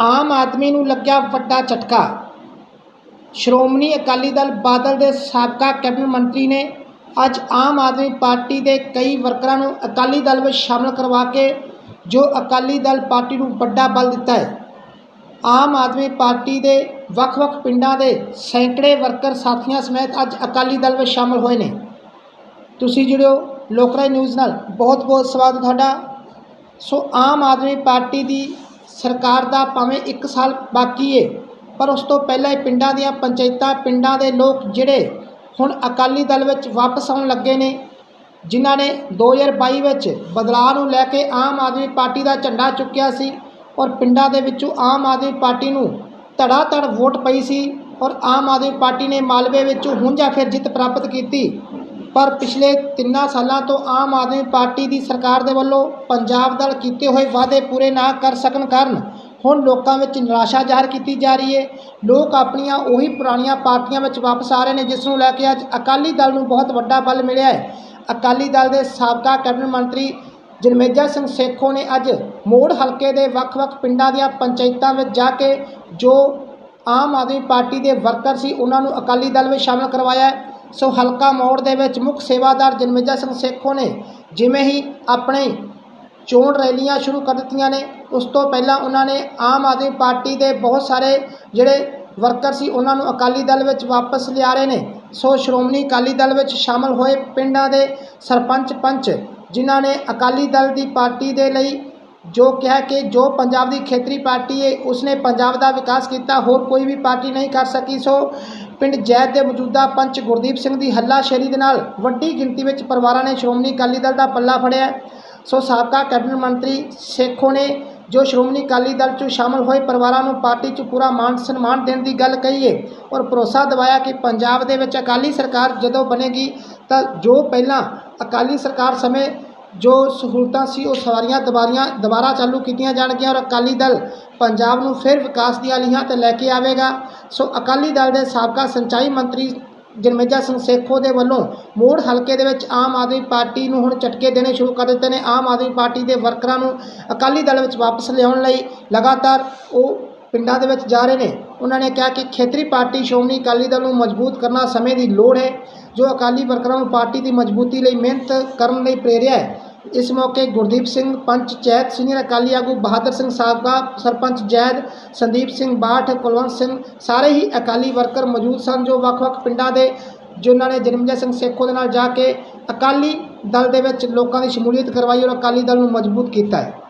ਆਮ ਆਦਮੀ ਨੂੰ ਲੱਗਿਆ ਵੱਡਾ ਝਟਕਾ। ਸ਼੍ਰੋਮਣੀ ਅਕਾਲੀ ਦਲ ਬਾਦਲ ਦੇ ਸਾਬਕਾ ਕੈਬਨਿਟ ਮੰਤਰੀ ਨੇ ਅੱਜ ਆਮ ਆਦਮੀ ਪਾਰਟੀ ਦੇ ਕਈ ਵਰਕਰਾਂ ਨੂੰ ਅਕਾਲੀ ਦਲ ਵਿੱਚ ਸ਼ਾਮਲ ਕਰਵਾ ਕੇ ਜੋ ਅਕਾਲੀ ਦਲ ਪਾਰਟੀ ਨੂੰ ਵੱਡਾ ਬਲ ਦਿੱਤਾ ਹੈ। ਆਮ ਆਦਮੀ ਪਾਰਟੀ ਦੇ ਵੱਖ-ਵੱਖ ਪਿੰਡਾਂ ਦੇ ਸੈਂਕੜੇ ਵਰਕਰ ਸਾਥੀਆਂ ਸਮੇਤ ਅੱਜ ਅਕਾਲੀ ਦਲ ਵਿੱਚ ਸ਼ਾਮਲ ਹੋਏ ਨੇ। ਤੁਸੀਂ ਜੁੜਿਓ ਲੋਕਰਾਜ ਨਿਊਜ਼ ਨਾਲ। ਬਹੁਤ-ਬਹੁਤ ਸਵਾਗਤ ਤੁਹਾਡਾ। ਸੋ ਆਮ ਆਦਮੀ ਪਾਰਟੀ ਦੀ ਸਰਕਾਰ ਦਾ ਭਾਵੇਂ 1 ਸਾਲ ਬਾਕੀ ਏ, ਪਰ ਉਸ ਤੋਂ ਪਹਿਲਾਂ ਹੀ ਪਿੰਡਾਂ ਦੀਆਂ ਪੰਚਾਇਤਾਂ, ਪਿੰਡਾਂ ਦੇ ਲੋਕ ਜਿਹੜੇ ਹੁਣ ਅਕਾਲੀ ਦਲ ਵਿੱਚ ਵਾਪਸ ਆਉਣ ਲੱਗੇ ਨੇ, ਜਿਨ੍ਹਾਂ ਨੇ 2022 ਵਿੱਚ ਬਦਲਾਅ ਨੂੰ ਲੈ ਕੇ ਆਮ ਆਦਮੀ ਪਾਰਟੀ ਦਾ ਝੰਡਾ ਚੁੱਕਿਆ ਸੀ ਔਰ ਪਿੰਡਾਂ ਦੇ ਵਿੱਚੋਂ ਆਮ ਆਦਮੀ ਪਾਰਟੀ ਨੂੰ ਧੜਾ ਧੜ ਵੋਟ ਪਈ ਸੀ ਔਰ ਆਮ ਆਦਮੀ ਪਾਰਟੀ ਨੇ ਮਾਲਵੇ ਵਿੱਚੋਂ ਹੁਣ ਫਿਰ ਜਿੱਤ ਪ੍ਰਾਪਤ ਕੀਤੀ ਪਰ ਪਿਛਲੇ ਤਿੰਨਾਂ ਸਾਲਾਂ ਤੋਂ ਆਮ ਆਦਮੀ ਪਾਰਟੀ ਦੀ ਸਰਕਾਰ ਦੇ ਵੱਲੋਂ ਪੰਜਾਬ ਨਾਲ ਕੀਤੇ ਹੋਏ ਵਾਅਦੇ ਪੂਰੇ ਨਾ ਕਰ ਸਕਣ ਕਾਰਨ ਹੁਣ ਲੋਕਾਂ ਵਿੱਚ ਨਿਰਾਸ਼ਾ ਜ਼ਾਹਰ ਕੀਤੀ ਜਾ ਰਹੀ ਹੈ। ਲੋਕ ਆਪਣੀਆਂ ਉਹੀ ਪੁਰਾਣੀਆਂ ਪਾਰਟੀਆਂ ਵਿੱਚ ਵਾਪਸ ਆ ਰਹੇ ਨੇ, ਜਿਸ ਨੂੰ ਲੈ ਕੇ ਅੱਜ ਅਕਾਲੀ ਦਲ ਨੂੰ ਬਹੁਤ ਵੱਡਾ ਬਲ ਮਿਲਿਆ ਹੈ। ਅਕਾਲੀ ਦਲ ਦੇ ਸਾਬਕਾ ਕੈਬਨਿਟ ਮੰਤਰੀ ਜਨਮੇਜਾ ਸਿੰਘ ਸੇਖੋ ਨੇ ਅੱਜ ਮੋੜ ਹਲਕੇ ਦੇ ਵੱਖ-ਵੱਖ ਪਿੰਡਾਂ ਦੀਆਂ ਪੰਚਾਇਤਾਂ ਵਿੱਚ ਜਾ ਕੇ ਜੋ ਆਮ ਆਦਮੀ ਪਾਰਟੀ ਦੇ ਵਰਕਰ ਸੀ, ਉਹਨਾਂ ਨੂੰ ਅਕਾਲੀ ਦਲ ਵਿੱਚ ਸ਼ਾਮਲ ਕਰਵਾਇਆ ਸੋ ਹਲਕਾ ਮੋੜ ਦੇ ਵਿੱਚ ਮੁੱਖ ਸੇਵਾਦਾਰ ਜਨਮੇਜਾ ਸਿੰਘ ਸੇਖੋ ਨੇ ਜਿਵੇਂ ਹੀ ਆਪਣੇ ਚੋਣ ਰੈਲੀਆਂ ਸ਼ੁਰੂ ਕਰ ਦਿੱਤੀਆਂ ਨੇ, ਉਸ ਤੋਂ ਪਹਿਲਾਂ ਉਹਨਾਂ ਨੇ ਆਮ ਆਦਮੀ ਪਾਰਟੀ ਦੇ ਬਹੁਤ ਸਾਰੇ ਜਿਹੜੇ ਵਰਕਰ ਸੀ, ਉਹਨਾਂ ਨੂੰ ਅਕਾਲੀ ਦਲ ਵਿੱਚ ਵਾਪਸ ਲਿਆ ਰਹੇ ਨੇ। ਸੋ ਸ਼੍ਰੋਮਣੀ ਅਕਾਲੀ ਦਲ ਵਿੱਚ ਸ਼ਾਮਲ ਹੋਏ ਪਿੰਡਾਂ ਦੇ ਸਰਪੰਚ ਪੰਚ, ਜਿਨ੍ਹਾਂ ਨੇ ਅਕਾਲੀ ਦਲ ਦੀ ਪਾਰਟੀ ਦੇ ਲਈ ਜੋ ਕਿਹਾ ਕਿ ਜੋ ਪੰਜਾਬ ਦੀ ਖੇਤਰੀ ਪਾਰਟੀ ਹੈ, ਉਸਨੇ ਪੰਜਾਬ ਦਾ ਵਿਕਾਸ ਕੀਤਾ, ਹੋਰ ਕੋਈ ਵੀ ਪਾਰਟੀ ਨਹੀਂ ਕਰ ਸਕੀ। ਸੋ ਪਿੰਡ ਜੈਦ ਦੇ ਮੌਜੂਦਾ ਪੰਚ ਗੁਰਦੀਪ ਸਿੰਘ ਦੀ ਹੱਲਾਸ਼ੇਰੀ ਦੇ ਨਾਲ ਵੱਡੀ ਗਿਣਤੀ ਵਿੱਚ ਪਰਿਵਾਰਾਂ ਨੇ ਸ਼੍ਰੋਮਣੀ ਅਕਾਲੀ ਦਲ ਦਾ ਪੱਲਾ ਫੜਿਆ। ਸੋ ਸਾਬਕਾ ਕੈਬਨਿਟ ਮੰਤਰੀ ਸੇਖੋ ਨੇ ਜੋ ਸ਼੍ਰੋਮਣੀ ਅਕਾਲੀ ਦਲ 'ਚ ਸ਼ਾਮਲ ਹੋਏ ਪਰਿਵਾਰਾਂ ਨੂੰ ਪਾਰਟੀ 'ਚ ਪੂਰਾ ਮਾਨ ਸਨਮਾਨ ਦੇਣ ਦੀ ਗੱਲ ਕਹੀ ਹੈ ਔਰ ਭਰੋਸਾ ਦਿਵਾਇਆ ਕਿ ਪੰਜਾਬ ਦੇ ਵਿੱਚ ਅਕਾਲੀ ਸਰਕਾਰ ਜਦੋਂ ਬਣੇਗੀ ਤਾਂ ਜੋ ਪਹਿਲਾਂ ਅਕਾਲੀ ਸਰਕਾਰ ਸਮੇਂ ਜੋ ਸਹੂਲਤਾਂ ਸੀ ਉਹ ਸਵਾਰੀਆਂ ਦੁਬਾਰੀਆਂ ਦੁਬਾਰਾ ਚਾਲੂ ਕੀਤੀਆਂ ਜਾਣਗੀਆਂ ਔਰ ਅਕਾਲੀ ਦਲ ਪੰਜਾਬ ਨੂੰ ਫਿਰ ਵਿਕਾਸ ਦੀਆਂ ਲੀਹਾਂ ਤੇ ਲੈ ਕੇ ਆਵੇਗਾ। ਸੋ ਅਕਾਲੀ ਦਲ ਦੇ ਸਾਬਕਾ ਸਿੰਚਾਈ ਮੰਤਰੀ ਜਨਮੇਜਾ ਸਿੰਘ ਸੇਖੋ ਦੇ ਵੱਲੋਂ ਮੋੜ ਹਲਕੇ ਦੇ ਵਿੱਚ ਆਮ ਆਦਮੀ ਪਾਰਟੀ ਨੂੰ ਹੁਣ ਝਟਕੇ ਦੇਣੇ ਸ਼ੁਰੂ ਕਰ ਦਿੱਤੇ ਨੇ। ਆਮ ਆਦਮੀ ਪਾਰਟੀ ਦੇ ਵਰਕਰਾਂ ਨੂੰ ਅਕਾਲੀ ਦਲ ਵਿੱਚ ਵਾਪਸ ਲਿਆਉਣ ਲਈ ਲਗਾਤਾਰ ਉਹ ਪਿੰਡਾਂ ਦੇ ਵਿੱਚ ਜਾ ਰਹੇ ਨੇ। ਉਹਨਾਂ ਨੇ ਕਿਹਾ ਕਿ ਖੇਤਰੀ ਪਾਰਟੀ ਸ਼੍ਰੋਮਣੀ ਅਕਾਲੀ ਦਲ ਨੂੰ ਮਜ਼ਬੂਤ ਕਰਨਾ ਸਮੇਂ ਦੀ ਲੋੜ ਹੈ, ਜੋ ਅਕਾਲੀ ਵਰਕਰਾਂ ਨੂੰ ਪਾਰਟੀ ਦੀ ਮਜ਼ਬੂਤੀ ਲਈ ਮਿਹਨਤ ਕਰਨ ਲਈ ਪ੍ਰੇਰਿਆ ਹੈ। ਇਸ ਮੌਕੇ ਗੁਰਦੀਪ ਸਿੰਘ ਪੰਚ, ਚੈਤ ਸੀਨੀਅਰ ਅਕਾਲੀ ਆਗੂ ਬਹਾਦਰ ਸਿੰਘ ਸਾਬਕਾ ਸਰਪੰਚ ਜੈਦ, ਸੰਦੀਪ ਸਿੰਘ ਬਾਠ, ਕੁਲਵੰਤ ਸਿੰਘ, ਸਾਰੇ ਹੀ ਅਕਾਲੀ ਵਰਕਰ ਮੌਜੂਦ ਸਨ, ਜੋ ਵੱਖ-ਵੱਖ ਪਿੰਡਾਂ ਦੇ, ਜਿਨ੍ਹਾਂ ਨੇ ਜਨਮਜਾ ਸਿੰਘ ਸੇਖੋ ਦੇ ਨਾਲ ਜਾ ਕੇ ਅਕਾਲੀ ਦਲ ਦੇ ਵਿੱਚ ਲੋਕਾਂ ਦੀ ਸ਼ਮੂਲੀਅਤ ਕਰਵਾਈ ਔਰ ਅਕਾਲੀ ਦਲ ਨੂੰ ਮਜ਼ਬੂਤ ਕੀਤਾ ਹੈ।